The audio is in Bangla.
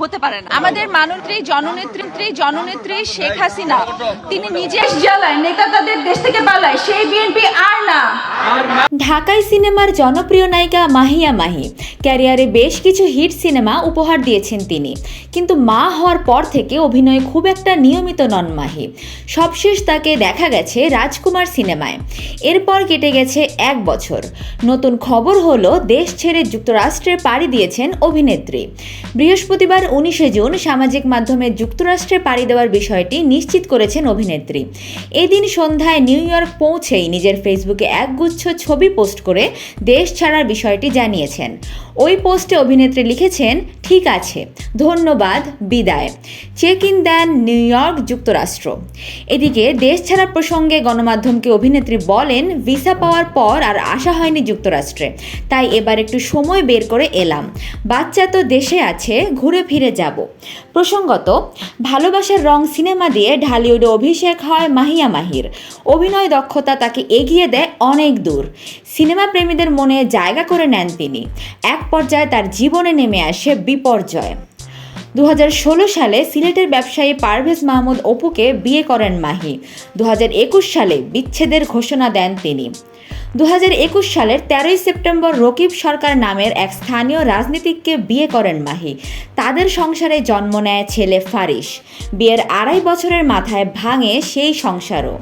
হতে পারে না। আমাদের মানন্ত্রী জননেত্রী জননেত্রী শেখ হাসিনা তিনি নিজে জ্বালায় নেতা তাদের দেশ থেকে পালায় সেই বিএনপি আর না। ঢাকাই সিনেমার জনপ্রিয় নায়িকা মাহিয়া মাহি। ক্যারিয়ারে বেশ কিছু হিট সিনেমা উপহার দিয়েছেন তিনি। কিন্তু মা হওয়ার পর থেকে অভিনয়ে খুব একটা নিয়মিত নন মাহি। সবশেষ তাকে দেখা গেছে রাজকুমার সিনেমায়। এরপর কেটে গেছে এক বছর। নতুন খবর হলো দেশ ছেড়ে যুক্তরাষ্ট্রে পাড়ি দিয়েছেন অভিনেত্রী। বৃহস্পতিবার উনিশে জুন সামাজিক মাধ্যমে যুক্তরাষ্ট্রে পাড়ি দেওয়ার বিষয়টি নিশ্চিত করেছেন অভিনেত্রী। এদিন সন্ধ্যায় নিউ ইয়র্ক পৌঁছেই নিজের ফেসবুকে একগুচ্ছ ছবি পোস্ট করে দেশ ছাড়ার বিষয়টি জানিয়েছেন। ওই পোস্টে অভিনেত্রী লিখেছেন, ঠিক আছে, ধন্যবাদ, বিদায়। চেক ইন দেন নিউ ইয়র্ক যুক্তরাষ্ট্র। এদিকে, দেশ ছাড়া প্রসঙ্গে গণমাধ্যমকে অভিনেত্রী বলেন, ভিসা পাওয়ার পর আর আসা হয়নি যুক্তরাষ্ট্রে, তাই এবার একটু সময় বের করে এলাম। বাচ্চা তো দেশে আছে, ঘুরে ফিরে যাব। প্রসঙ্গত, ভালোবাসার রং সিনেমা দিয়ে ঢালিউডে অভিষেক হয় মাহিয়া মাহির। অভিনয় দক্ষতা তাকে এগিয়ে দেয় অনেক দূর। সিনেমা প্রেমীদের মনে জায়গা করে নেন তিনি। এক পর্যায়ে তার জীবনে নেমে আসে বিপর্যয়। দু হাজার ষোলো সালে সিলেটের ব্যবসায়ী পারভেজ মাহমুদ অপুকে বিয়ে করেন মাহি। দু হাজার একুশ সালে বিচ্ছেদের ঘোষণা দেন তিনি। দু হাজার একুশ সালের তেরোই সেপ্টেম্বর রকিব সরকার নামের এক স্থানীয় রাজনীতিককে বিয়ে করেন মাহি। তাদের সংসারে জন্ম নেয় ছেলে ফারিস বিয়ের আড়াই বছরের মাথায় ভাঙে সেই সংসারও।